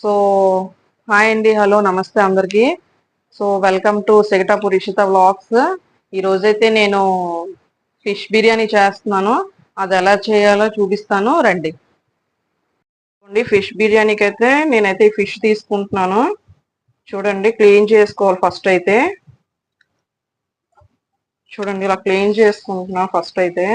So hi అండి hello నమస్తే అందరికి. So welcome to Segatapur Ishita vlogs. ఈరోజైతే నేను ఫిష్ బిర్యానీ చేస్తున్నాను. అది ఎలా చేయాలో చూపిస్తాను. రండి. చూడండి ఫిష్ బిర్యానీకి అయితే నేనైతే ఫిష్ తీసుకుంటున్నాను. చూడండి క్లీన్ చేసుకోవాలి ఫస్ట్ అయితే. చూడండి ఇలా క్లీన్ చేసుకుంటున్నా ఫస్ట్ అయితే.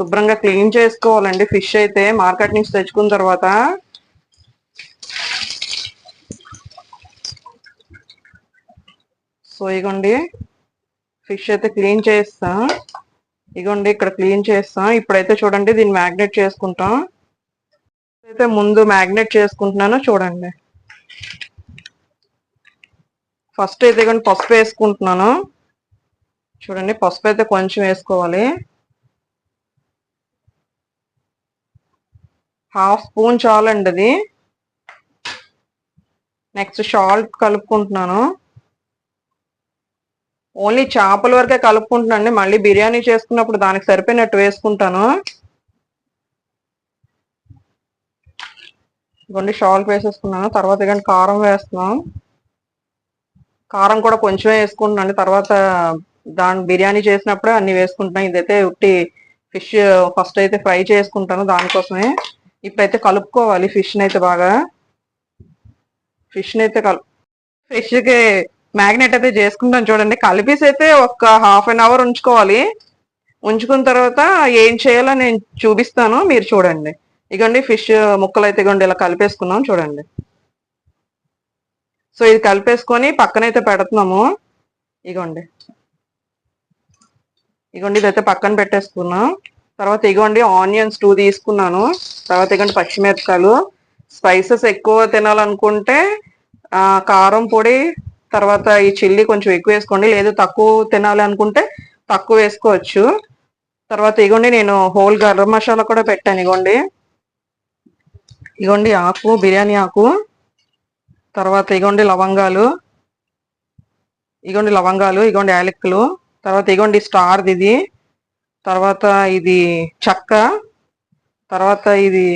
శుభ్రంగా క్లీన్ చేసుకోవాలండి. ఫిష్ అయితే మార్కెట్ నుంచి తెచ్చుకున్న తర్వాత సో ఇగోండి ఫిష్ అయితే క్లీన్ చేస్తా. ఇగోండి ఇక్కడ క్లీన్ చేస్తాం. ఇప్పుడైతే చూడండి దీన్ని మ్యాగ్నెట్ చేసుకుంటాం. అయితే ముందు మ్యాగ్నెట్ చేసుకుంటున్నాను చూడండి. ఫస్ట్ అయితే కానీ పసుపు వేసుకుంటున్నాను. చూడండి పసుపు అయితే కొంచెం వేసుకోవాలి. హాఫ్ స్పూన్ చాలండి అది నెక్స్ట్ సాల్ట్ కలుపుకుంటున్నాను. ఓన్లీ చేపల వరకే కలుపుకుంటున్నాను మళ్ళీ బిర్యానీ చేసుకున్నప్పుడు దానికి సరిపోయినట్టు వేసుకుంటాను. ఇవ్వండి షాల్ట్ వేసేసుకున్నాను. తర్వాత ఇక కారం వేస్తున్నాం. కారం కూడా కొంచెమే వేసుకుంటున్నాను. తర్వాత దాని బిర్యానీ చేసినప్పుడే అన్ని వేసుకుంటున్నాను ఇదైతే ఉట్టి ఫిష్ ఫస్ట్ అయితే ఫ్రై చేసుకుంటాను దానికోసమే. ఇప్పుడైతే కలుపుకోవాలి ఫిష్ని అయితే బాగా. ఫిష్ని అయితే కలు ఫిష్కి మ్యాగ్నెట్ అయితే చేసుకుంటాం చూడండి. కలిపేసి అయితే ఒక హాఫ్ అన్ అవర్ ఉంచుకోవాలి. ఉంచుకున్న తర్వాత ఏం చేయాలో నేను చూపిస్తాను మీరు చూడండి. ఇగోండి ఫిష్ ముక్కలు అయితే ఇగోండి ఇలా కలిపేసుకున్నాం చూడండి. సో ఇది కలిపేసుకొని పక్కనైతే పెడుతున్నాము. ఇగోండి. ఇగోండి ఇదైతే పక్కన పెట్టేసుకున్నాం. తర్వాత ఇగోండి ఆనియన్స్ టూ తీసుకున్నాను. తర్వాత ఇగోండి పచ్చిమిరపకాయలు. స్పైసెస్ ఎక్కువ తినాలనుకుంటే కారం పొడి తర్వాత ఈ చిల్లీ కొంచెం ఎక్కువ వేసుకోండి. లేదు తక్కువ తినాలి అనుకుంటే తక్కువ వేసుకోవచ్చు. తర్వాత ఇగోండి నేను హోల్ గరం మసాలా కూడా పెట్టాను ఇగోండి. ఇగోండి ఆకు బిర్యానీ ఆకు. తర్వాత ఇగోండి లవంగాలు. ఇగోండి లవంగాలు ఇగోండి యాలక్కులు. తర్వాత ఇగోండి స్టార్ది ఇది. తర్వాత ఇది చక్క తర్వాత ఇది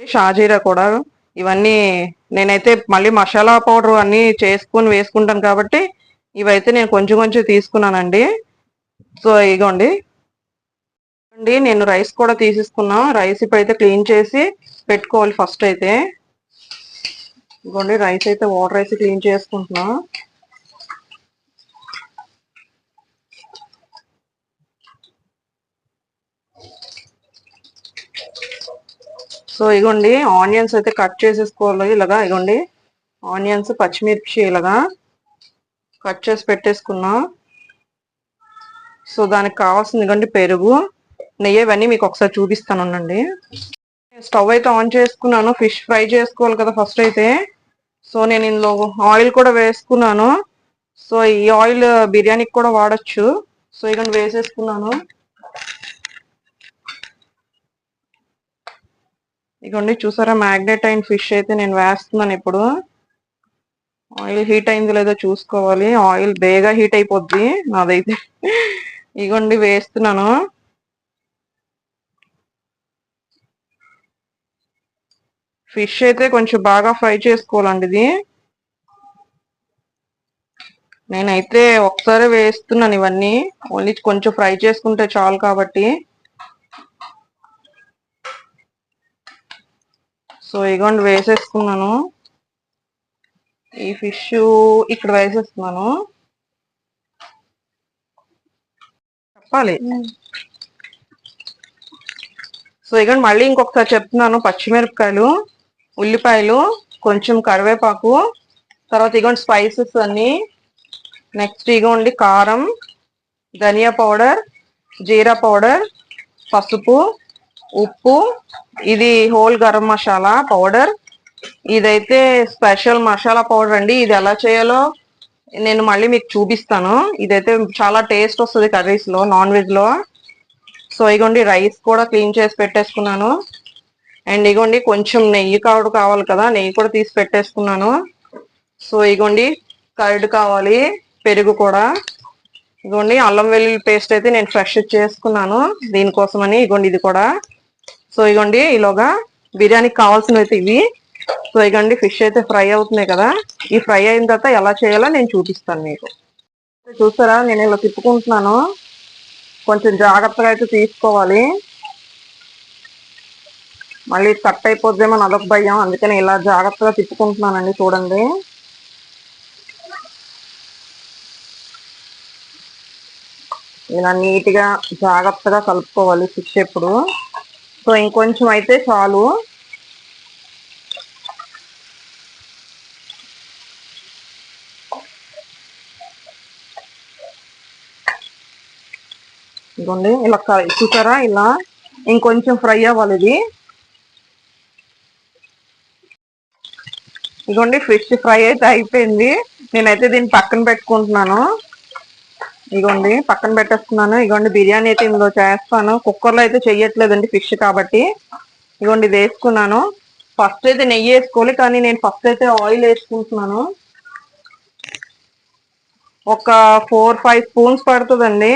షాజీరా కూడా. ఇవన్నీ నేనైతే మళ్ళీ మసాలా పౌడర్ అన్నీ చేసుకుని వేసుకుంటాను కాబట్టి ఇవైతే నేను కొంచెం కొంచెం తీసుకున్నానండి. సో ఇగోండి. అండి నేను రైస్ కూడా తీసేసుకున్నా. రైస్ ఇప్పుడైతే క్లీన్ చేసి పెట్టుకోవాలి ఫస్ట్ అయితే. ఇగోండి రైస్ అయితే వాటర్ రైస్ క్లీన్ చేసుకుంటున్నా. సో ఇగోండి ఆనియన్స్ అయితే కట్ చేసేసుకోవాలి ఇలాగా ఇగోండి. ఆనియన్స్ పచ్చిమిర్చి ఇలాగా కట్ చేసి పెట్టేసుకున్నా. సో దానికి కావాల్సింది ఇగోండి పెరుగు నెయ్యి ఇవన్నీ మీకు ఒకసారి చూపిస్తాను ఉండండి. స్టవ్ అయితే ఆన్ చేసుకున్నాను ఫిష్ ఫ్రై చేసుకోవాలి కదా ఫస్ట్ అయితే. సో నేను ఇందులో ఆయిల్ కూడా వేసుకున్నాను. సో ఈ ఆయిల్ బిర్యానీకి కూడా వాడచ్చు. సో ఇక వేసేసుకున్నాను. ఇగోండి చూసారా? మ్యాగ్నెట్ అయిన ఫిష్ అయితే నేను వేస్తున్నాను ఇప్పుడు. ఆయిల్ హీట్ అయింది లేదో చూసుకోవాలి. ఆయిల్ బేగా హీట్ అయిపోద్ది నాదైతే. ఇగోండి వేస్తున్నాను. ఫిష్ అయితే కొంచెం బాగా ఫ్రై చేసుకోవాలండి ఇది. నేనైతే ఒకసారి వేస్తున్నాను ఇవన్నీ. ఓన్లీ కొంచెం ఫ్రై చేసుకుంటే చాలు కాబట్టి. సో ఇగోండి వేసేసుకున్నాను. ఈ ఫిష్ ఇక్కడ వేసేస్తున్నాను. చెప్పాలి. సో ఇగోండి మళ్ళీ ఇంకొకసారి చెప్తున్నాను. పచ్చిమిరపకాయలు ఉల్లిపాయలు కొంచెం కరివేపాకు తర్వాత ఇగోండి స్పైసెస్ అన్ని. నెక్స్ట్ ఇగోండి కారం ధనియా పౌడర్ జీరా పౌడర్ పసుపు ఉప్పు ఇది హోల్ గరం మసాలా పౌడర్. ఇదైతే స్పెషల్ మసాలా పౌడర్ అండి. ఇది ఎలా చేయాలో నేను మళ్ళీ మీకు చూపిస్తాను. ఇదైతే చాలా టేస్ట్ వస్తుంది కర్రీస్లో నాన్ వెజ్లో. సో ఇగోండి రైస్ కూడా క్లీన్ చేసి పెట్టేసుకున్నాను. అండ్ ఇగోండి కొంచెం నెయ్యి కావడు కావాలి కదా నెయ్యి కూడా తీసి పెట్టేసుకున్నాను. సో ఇగోండి కర్డ్ కావాలి పెరుగు కూడా. ఇదిగోండి అల్లం వెల్లుల్లి పేస్ట్ అయితే నేను ఫ్రెష్ చేసుకున్నాను. దీనికోసమని ఇగోండి ఇది కూడా. సో ఇగోండి ఈలోగా బిర్యానీకి కావాల్సినవి అయితే ఇవి. సో ఇగోండి ఫిష్ అయితే ఫ్రై అవుతున్నాయి కదా. ఈ ఫ్రై అయిన తర్వాత ఎలా చేయాలో నేను చూపిస్తాను మీకు. చూసారా? నేను ఇలా తిప్పుకుంటున్నాను. కొంచెం జాగ్రత్తగా అయితే తీసుకోవాలి. మళ్ళీ కట్ అయిపోద్దేమో అదొక భయం. అందుకని ఇలా జాగ్రత్తగా తిప్పుకుంటున్నానండి చూడండి. ఇలా నీట్గా జాగ్రత్తగా కలుపుకోవాలి ఫిష్ ఎప్పుడు. సో ఇంకొంచెం అయితే చాలు. ఇదిగోండి ఇలా చూసారా? ఇలా ఇంకొంచెం ఫ్రై అవ్వాలి ఇది. ఇదిగోండి ఫిష్ ఫ్రై అయితే అయిపోయింది. నేనైతే దీన్ని పక్కన పెట్టుకుంటున్నాను. ఇగోండి పక్కన పెట్టేస్తున్నాను. ఇగోండి బిర్యానీ అయితే ఇందులో చేస్తాను. కుక్కర్లో అయితే చెయ్యట్లేదండి ఫిష్ కాబట్టి. ఇగోండి ఇది వేసుకున్నాను. ఫస్ట్ అయితే నెయ్యి వేసుకోవాలి కానీ నేను ఫస్ట్ అయితే ఆయిల్ వేసుకుంటున్నాను. ఒక ఫోర్ ఫైవ్ స్పూన్స్ పడుతుందండి.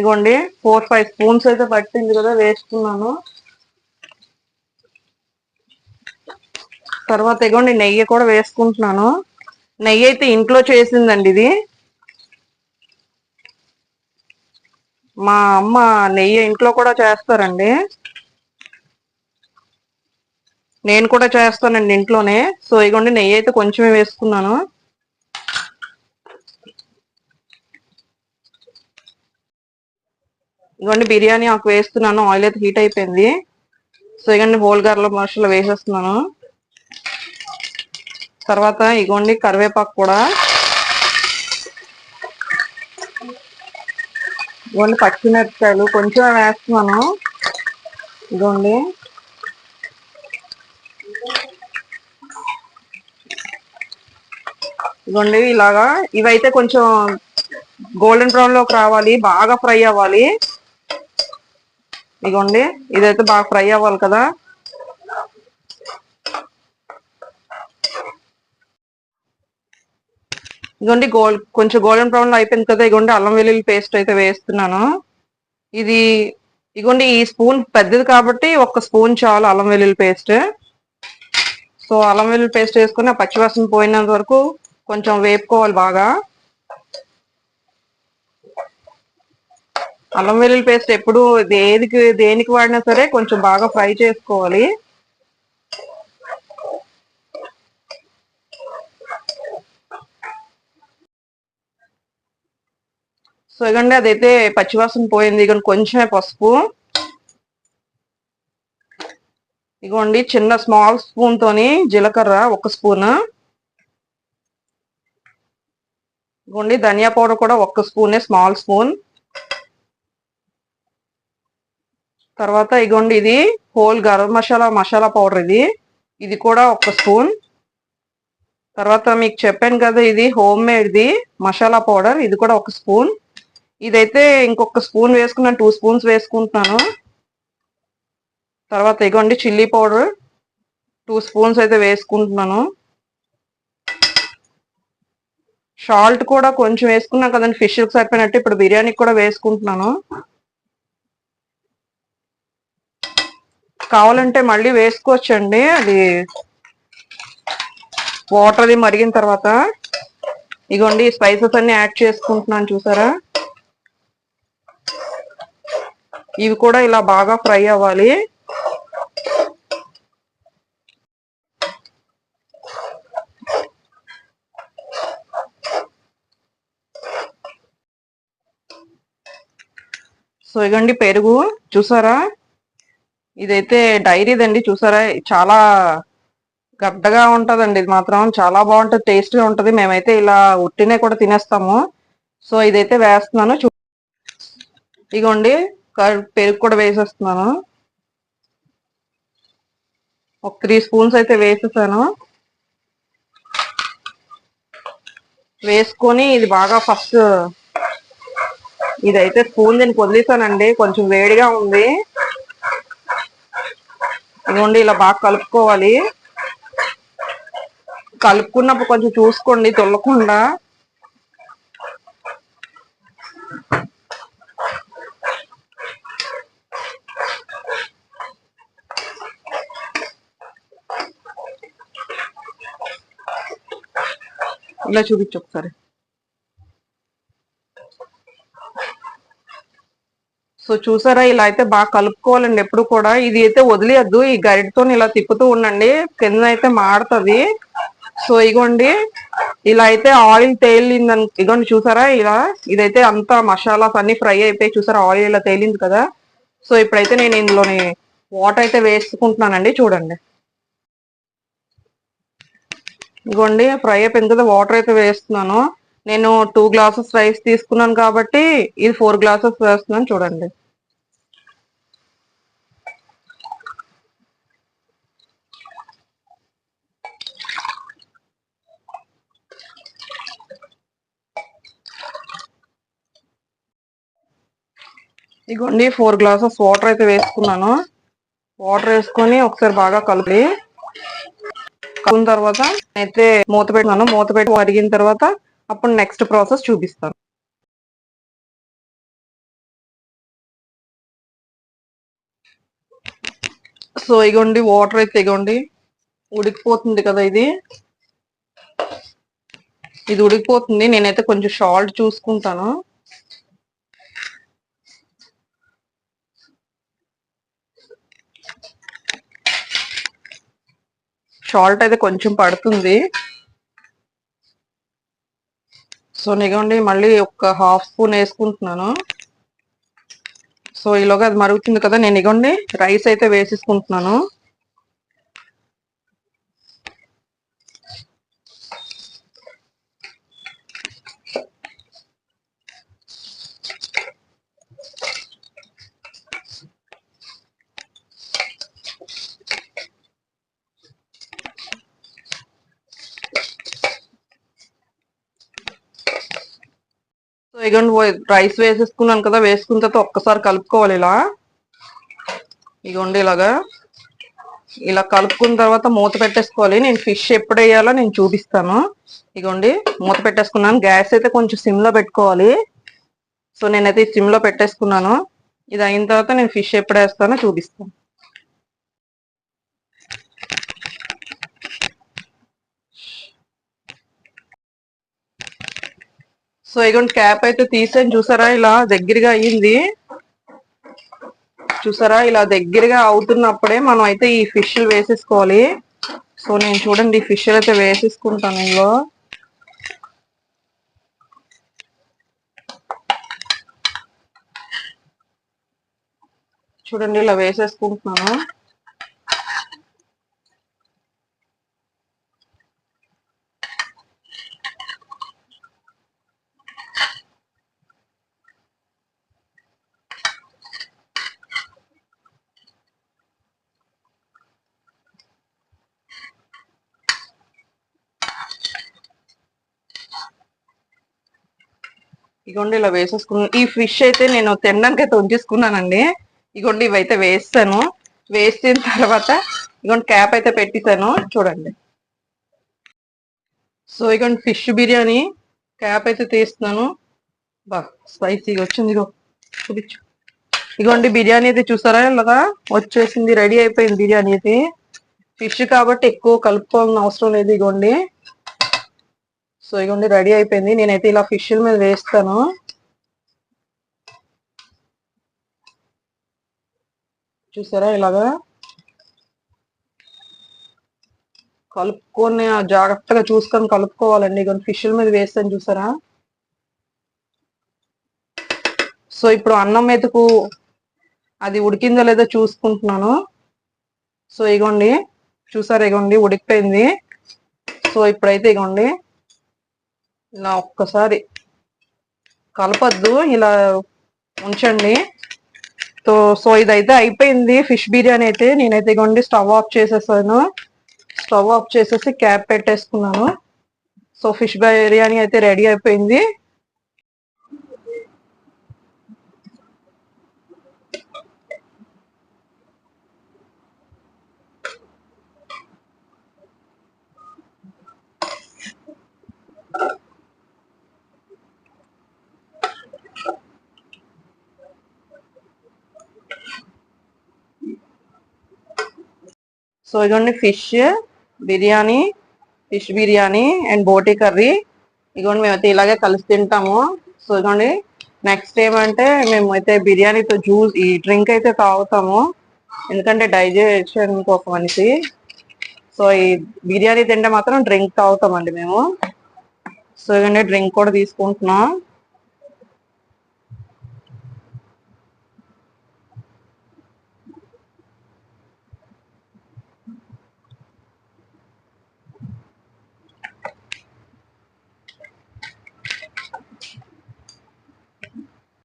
ఇగోండి ఫోర్ ఫైవ్ స్పూన్స్ అయితే పట్టింది కదా వేసుకున్నాను. తర్వాత ఇగోండి నెయ్యి కూడా వేసుకుంటున్నాను. నెయ్యి అయితే ఇంట్లో చేసిందండి ఇది. మా అమ్మ నెయ్యి ఇంట్లో కూడా చేస్తారండి. నేను కూడా చేస్తానండి ఇంట్లోనే. సో ఇగోండి నెయ్యి అయితే కొంచెమే వేసుకున్నాను. ఇగోండి బిర్యానీ ఆకు వేస్తున్నాను. ఆయిల్ అయితే హీట్ అయిపోయింది. సో ఇగండి హోల్ గారెల మనుషులు వేసేస్తున్నాను. తర్వాత ఇగోండి కరివేపాకు కూడా ఇగోండి పచ్చిమిరపకాయలు కొంచెం వేస్తున్నాను. ఇదిగోండి. ఇదిగోండి ఇలాగా. ఇవైతే కొంచెం గోల్డెన్ బ్రౌన్లోకి రావాలి. బాగా ఫ్రై అవ్వాలి. ఇదిగోండి ఇదైతే బాగా ఫ్రై అవ్వాలి కదా. ఇదిగోండి గోల్డ్ కొంచెం గోల్డెన్ బ్రౌన్ అయిపోయింది కదా ఇగోండి అల్లం వెల్లుల్లి పేస్ట్ అయితే వేస్తున్నాను. ఇది ఇదిగోండి ఈ స్పూన్ పెద్దది కాబట్టి ఒక స్పూన్ చాలు అల్లం వెల్లుల్లి పేస్ట్. సో అల్లం వెల్లుల్లి పేస్ట్ వేసుకుని ఆ పచ్చివాసన పోయినంత వరకు కొంచెం వేపుకోవాలి బాగా. అల్లం వెల్లుల్లి పేస్ట్ ఎప్పుడు దేనికి దేనికి వాడినా సరే కొంచెం బాగా ఫ్రై చేసుకోవాలి. సో ఇగండి అదైతే పచ్చివాసన పోయింది. ఇక కొంచెమే పసుపు. ఇగోండి చిన్న స్మాల్ స్పూన్ తోని జీలకర్ర ఒక స్పూన్. ఇగోండి ధనియా పౌడర్ కూడా ఒక స్పూనే స్మాల్ స్పూన్. తర్వాత ఇగోండి ఇది హోల్ గరం మసాలా మసాలా పౌడర్ ఇది. ఇది కూడా ఒక స్పూన్. తర్వాత మీకు చెప్పాను కదా ఇది హోమ్ మేడ్ది మసాలా పౌడర్. ఇది కూడా ఒక స్పూన్. ఇదైతే ఇంకొక స్పూన్ వేసుకున్నాను టూ స్పూన్స్ వేసుకుంటున్నాను. తర్వాత ఇగోండి చిల్లీ పౌడర్ టూ స్పూన్స్ అయితే వేసుకుంటున్నాను. సాల్ట్ కూడా కొంచెం వేసుకున్నాను కదండి ఫిష్ సరిపోయినట్టు ఇప్పుడు బిర్యానీకి కూడా వేసుకుంటున్నాను. కావాలంటే మళ్ళీ వేసుకోవచ్చండి అది వాటర్ అది మరిగిన తర్వాత. ఇగోండి స్పైసెస్ అన్ని యాడ్ చేసుకుంటున్నాను చూసారా? ఇవి కూడా ఇలా బాగా ఫ్రై అవ్వాలి. సో ఇగండి పెరుగు చూసారా? ఇదైతే డైరీదండి చూసారా? చాలా గడ్డగా ఉంటదండి ఇది మాత్రం. చాలా బాగుంటుంది టేస్ట్గా ఉంటుంది. మేమైతే ఇలా ఉట్టినే కూడా తినేస్తాము. సో ఇదైతే వేస్తున్నాను చూ ఇగోండి. పెరుగు కూడా వేసేస్తున్నాను. ఒక త్రీ స్పూన్స్ అయితే వేసేసాను. వేసుకొని ఇది బాగా ఫస్ట్ ఇదైతే స్పూన్ దీనికి వదిలేసానండి. కొంచెం వేడిగా ఉంది. ఇదిగోండి ఇలా బాగా కలుపుకోవాలి. కలుపుకున్నప్పుడు కొంచెం చూసుకోండి తొల్లకుండా ఇలా చూపించు ఒకసారి. సో చూసారా ఇలా అయితే బాగా కలుపుకోవాలండి ఎప్పుడు కూడా. ఇది అయితే వదిలేయద్దు ఈ గరిటతో ఇలా తిప్పుతూ ఉండండి. కింద అయితే మాడుతుంది సో ఇగోండి ఇలా అయితే ఆయిల్ తేలిందని ఇగోండి చూసారా ఇలా ఇదైతే అంతా మసాలాస్ అన్ని ఫ్రై అయిపోయి చూసారా ఆయిల్ ఇలా తేలింది కదా. సో ఇప్పుడైతే నేను ఇందులోని వాటర్ అయితే వేసుకుంటున్నానండి చూడండి. ఇదిగోండి ఫ్రై అయిపోయింది కదా వాటర్ అయితే వేస్తున్నాను. నేను టూ గ్లాసెస్ రైస్ తీసుకున్నాను కాబట్టి ఇది ఫోర్ గ్లాసెస్ వేస్తున్నాను చూడండి. ఇదిగోండి ఫోర్ గ్లాసెస్ వాటర్ అయితే వేసుకున్నాను. వాటర్ వేసుకొని ఒకసారి బాగా కలిపి కలిపిన తర్వాత అయితే మూత పెట్టినాను. మూత పెట్టి మరిగిన తర్వాత అప్పుడు నెక్స్ట్ ప్రాసెస్ చూపిస్తాను. సో ఇగోండి వాటర్ అయితే ఇగోండి. ఉడికిపోతుంది కదా ఇది. ఇది ఉడికిపోతుంది. నేనైతే కొంచెం షాల్ట్ చూసుకుంటాను. సాల్ట్ అయితే కొంచెం పడుతుంది. సో నిగండి మళ్ళీ ఒక హాఫ్ స్పూన్ వేసుకుంటున్నాను. సో ఈలోగా అది మరుగుతుంది కదా నేను ఇగోండి రైస్ అయితే వేసేసుకుంటున్నాను. ఇగోండి రైస్ వేసేసుకున్నాను కదా వేసుకున్న తర్వాత ఒక్కసారి కలుపుకోవాలి ఇలా. ఇగోండి ఇలాగా. ఇలా కలుపుకున్న తర్వాత మూత పెట్టేసుకోవాలి. నేను ఫిష్ ఎప్పుడు వేయాలో నేను చూపిస్తాను. ఇగోండి మూత పెట్టేసుకున్నాను. గ్యాస్ అయితే కొంచెం సిమ్లో పెట్టుకోవాలి. సో నేనైతే సిమ్లో పెట్టేసుకున్నాను. ఇది అయిన తర్వాత నేను ఫిష్ ఎప్పుడు వేస్తానో చూపిస్తాను. సో ఇగోండి క్యాప్ అయితే తీసాను చూసారా? ఇలా దగ్గరగా అయ్యింది చూసారా? ఇలా దగ్గరగా అవుతున్నప్పుడే మనం అయితే ఈ ఫిష్ వేసేసుకోవాలి. సో నేను చూడండి ఈ ఫిష్ అయితే వేసేసుకుంటాను ఇందులో. చూడండి ఇలా వేసేసుకుంటున్నాను. ఇగోండి ఇలా వేసేసుకున్నాను ఈ ఫిష్ అయితే నేను తినడానికి అయితే ఉంచేసుకున్నానండి ఇగోండి ఇవైతే వేస్తాను. వేసిన తర్వాత ఇగోండి క్యాప్ అయితే పెట్టేశాను చూడండి. సో ఇగోండి ఫిష్ బిర్యానీ క్యాప్ అయితే తీస్తున్నాను. బా స్పైసీగా వచ్చింది ఇగో. చూపించు. ఇగోండి బిర్యానీ అయితే చూసారా ఇలాగా వచ్చేసింది రెడీ అయిపోయింది బిర్యానీ అయితే. ఫిష్ కాబట్టి ఎక్కువ కలుపుకోవాల్సిన అవసరం లేదు ఇగోండి. సో ఇగోండి రెడీ అయిపోయింది. నేనైతే ఇలా ఫిష్ల మీద వేస్తాను. చూసారా ఇలాగా? కలుపుకొని జాగ్రత్తగా చూసుకొని కలుపుకోవాలండి. ఇక ఫిష్ల మీద వేస్తాను చూసారా? సో ఇప్పుడు అన్నం మెతుకు అది ఉడికిందో లేదో చూసుకుంటున్నాను. సో ఇగోండి చూసారా ఇగోండి ఉడికిపోయింది. సో ఇప్పుడైతే ఇగోండి ఇలా ఒక్కసారి కలపద్దు ఇలా ఉంచండి. సో సో ఇదైతే అయిపోయింది. ఫిష్ బిర్యానీ అయితే నేనైతే ఇగోండి స్టవ్ ఆఫ్ చేసేసాను. స్టవ్ ఆఫ్ చేసేసి క్యాప్ పెట్టేసుకున్నాను. సో ఫిష్ బిర్యానీ అయితే రెడీ అయిపోయింది. సో ఇదిగోండి fish biryani fish biryani and boti curry. ఇదిగోండి మేమైతే ఇలాగే కలిసి తింటాము. సో ఇదిగోండి నెక్స్ట్ ఏమంటే మేము అయితే బిర్యానీతో జ్యూస్ ఈ డ్రింక్ అయితే తాగుతాము. ఎందుకంటే డైజెషన్ కోసం అనేసి. సో ఈ బిర్యానీ తింటే మాత్రం డ్రింక్ తాగుతామండి మేము. సో ఇవన్నీ డ్రింక్ కూడా తీసుకుంటున్నాం.